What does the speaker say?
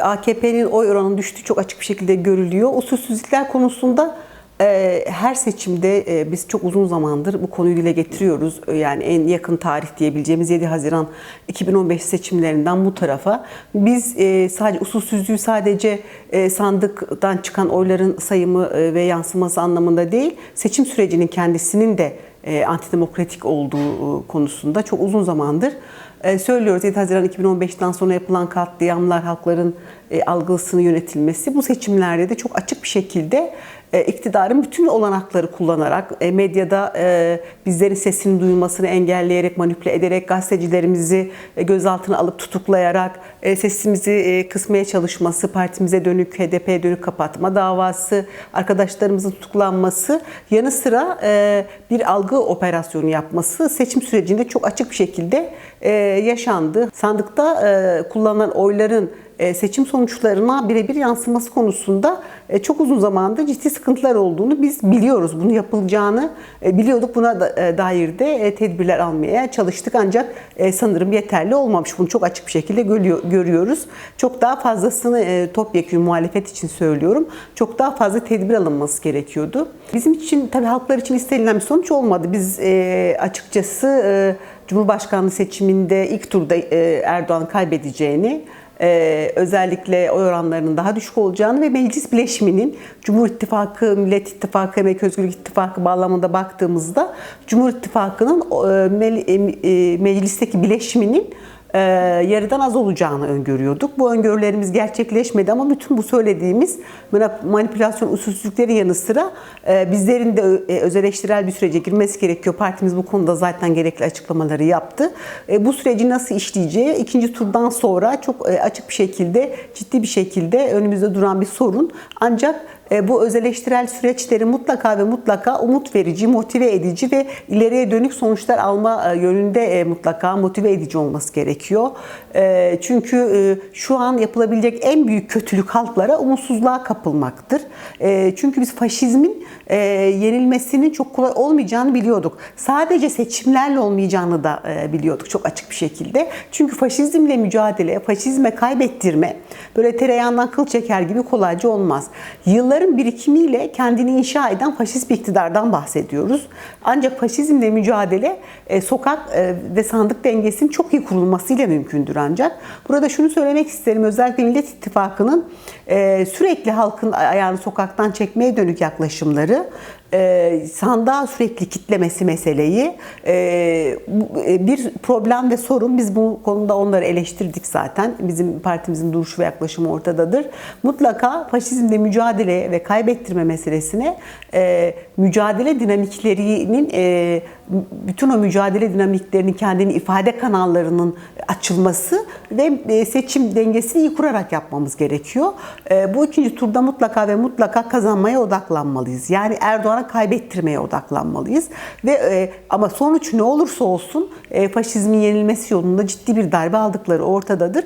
AKP'nin oy oranının düştüğü çok açık bir şekilde görülüyor. Usulsüzlükler konusunda e, her seçimde e, biz çok uzun zamandır bu konuyu dile getiriyoruz. E, Yani en yakın tarih diyebileceğimiz 7 Haziran 2015 seçimlerinden bu tarafa biz sadece usulsüzlüğü sadece sandıktan çıkan oyların sayımı ve yansıması anlamında değil, seçim sürecinin kendisinin de antidemokratik olduğu e, konusunda çok uzun zamandır e, söylüyoruz. 7 Haziran 2015'ten sonra yapılan katliamlar, halkların e, algısını yönetilmesi bu seçimlerde de çok açık bir şekilde e, iktidarın bütün olanakları kullanarak, e, medyada e, bizlerin sesinin duyulmasını engelleyerek, manipüle ederek, gazetecilerimizi e, gözaltına alıp tutuklayarak, e, sesimizi e, kısmaya çalışması, partimize dönük, HDP'ye dönük kapatma davası, arkadaşlarımızın tutuklanması, yanı sıra e, bir algı operasyonu yapması seçim sürecinde çok açık bir şekilde e, yaşandı. Sandıkta e, kullanılan oyların e, seçim sonuçlarına birebir yansıması konusunda e, çok uzun zamandır ciddi sıkıntılar olduğunu biz biliyoruz. Bunu yapılacağını e, biliyorduk. Buna e, dair de tedbirler almaya çalıştık ancak sanırım yeterli olmamış. Bunu çok açık bir şekilde görüyor- görüyoruz. Çok daha fazlasını topyekun muhalefet için söylüyorum. Çok daha fazla tedbir alınması gerekiyordu. Bizim için tabii halklar için istenilen bir sonuç olmadı. Biz açıkçası Cumhurbaşkanlığı seçiminde ilk turda Erdoğan kaybedeceğini ee, özellikle oy oranlarının daha düşük olacağını ve meclis bileşiminin Cumhur İttifakı, Millet İttifakı, Emek Özgürlük İttifakı bağlamında baktığımızda Cumhur İttifakı'nın e, mel- e, meclisteki bileşiminin e, yarıdan az olacağını öngörüyorduk. Bu öngörülerimiz gerçekleşmedi ama bütün bu söylediğimiz manip- manipülasyon usulsüzlüklerin yanı sıra e, bizlerin de e, öz eleştirel bir sürece girmesi gerekiyor. Partimiz bu konuda zaten gerekli açıklamaları yaptı. E, Bu süreci nasıl işleyeceği ikinci turdan sonra çok e, açık bir şekilde, ciddi bir şekilde önümüzde duran bir sorun. Ancak bu öz eleştirel süreçleri mutlaka ve mutlaka umut verici, motive edici ve ileriye dönük sonuçlar alma e, yönünde e, mutlaka motive edici olması gerekiyor. E, Çünkü e, şu an yapılabilecek en büyük kötülük halklara umutsuzluğa kapılmaktır. E, Çünkü biz faşizmin e, yenilmesinin çok kolay olmayacağını biliyorduk. Sadece seçimlerle olmayacağını da e, biliyorduk çok açık bir şekilde. Çünkü faşizmle mücadele, faşizme kaybettirme böyle tereyağından kıl çeker gibi kolayca olmaz. Yılların birikimiyle kendini inşa eden faşist bir iktidardan bahsediyoruz. Ancak faşizmle mücadele e, sokak e, ve sandık dengesinin çok iyi kurulmasıyla mümkündür ancak. Burada şunu söylemek isterim. Özellikle Millet İttifakı'nın e, sürekli halkın ayağını sokaktan çekmeye dönük yaklaşımları sandığa sürekli kitlemesi meseleyi bir problem ve sorun. Biz bu konuda onları eleştirdik zaten. Bizim partimizin duruşu ve yaklaşımı ortadadır. Mutlaka faşizmle mücadele ve kaybettirme meselesine e, mücadele dinamiklerinin e, bütün o mücadele dinamiklerinin kendini ifade kanallarının açılması ve e, seçim dengesini iyi kurarak yapmamız gerekiyor. E, Bu ikinci turda mutlaka ve mutlaka kazanmaya odaklanmalıyız. Yani Erdoğan'a kaybettirmeye odaklanmalıyız. Ve e, ama sonuç ne olursa olsun faşizmin yenilmesi yolunda ciddi bir darbe aldıkları ortadadır.